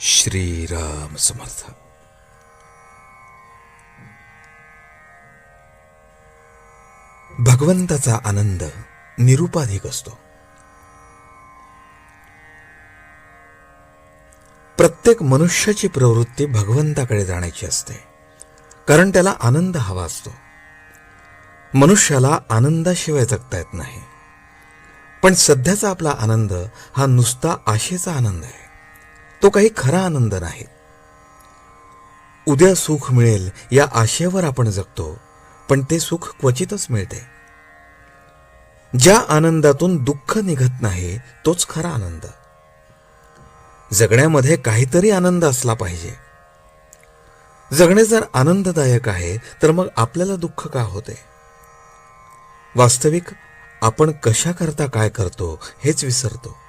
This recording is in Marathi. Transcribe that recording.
श्रीराम समर्थ. भगवंताचा आनंद निरुपाधिक असतो. प्रत्येक मनुष्याची प्रवृत्ती भगवंताकडे जाण्याची असते कारण त्याला आनंद हवा असतो. मनुष्याला आनंदाशिवाय जगता येत नाही. पण सध्याचा आपला आनंद हा नुसता आशेचा आनंद आहे. तो काही खरा आनंद नाही. उद्या सुख मिळेल या आशेवर आपण जगतो पण ते सुख क्वचितच मिळते. ज्या आनंदातून दुःख निघत नाही तोच खरा आनंद. जगण्यामध्ये काहीतरी आनंद असला पाहिजे. जगणे जर आनंददायक आहे तर मग आपल्याला दुःख का होते? वास्तविक आपण कशाकरता काय करतो हेच विसरतो.